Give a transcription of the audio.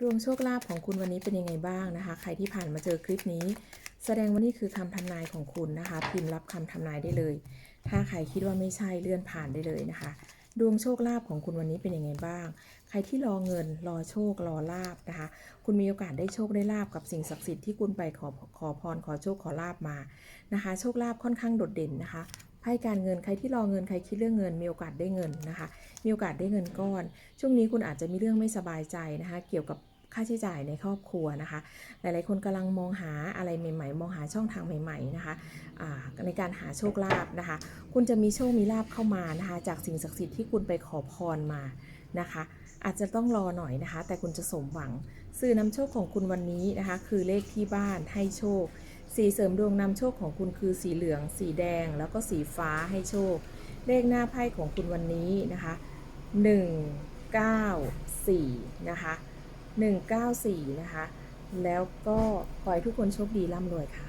ดวงโชคลาภของคุณวันนี้เป็นยังไงบ้างนะคะ ใครที่ผ่านมาเจอคลิปนี้ แสดงว่านี่คือคำทำนายของคุณนะคะ พิมพ์รับคำทำนายได้เลย ถ้าใครคิดว่าไม่ใช่เลื่อนผ่านได้เลยนะคะดวงโชคลาภของคุณวันนี้เป็นยังไงบ้าง ใครที่รอเงินรอโชครอลาบนะคะ คุณมีโอกาสได้โชคได้ลาบกับสิ่งศักดิ์สิทธิ์ที่คุณไปขอขอพรขอโชคขอลาบมานะคะ โชคลาภค่อนข้างโดดเด่นนะคะ ไพ่การเงินใครที่รอเงินใครคิดเรื่องเงิน มีโอกาสได้เงินนะคะ มีโอกาสได้เงินก้อน ช่วงนี้คุณอาจจะมีเรื่องไม่สบายใจนะคะ เกี่ยวกับค่าใช้จ่ายในครอบครัวนะคะ หลายๆ คนกำลังมองหาอะไรใหม่ ๆ มองหาช่องทางใหม่ ๆ นะคะในการหาโชคลาภนะคะ คุณจะมีโชค มีลาภเข้ามานะคะ จากสิ่งศักดิ์สิทธิ์ที่คุณไปขอพรมานะคะ อาจจะต้องรอหน่อยนะคะ แต่คุณจะสมหวัง สื่อนำโชคของคุณวันนี้นะคะ คือเลขที่บ้านให้โชค สีเสริมดวงนำโชคของคุณคือสีเหลือง สีแดง แล้วก็สีฟ้าให้โชค เลขหน้าไพ่ของคุณวันนี้นะคะ 1 9 4 นะคะ 194 นะคะ แล้วก็ขอให้ทุกคนโชคดีร่ำรวยค่ะ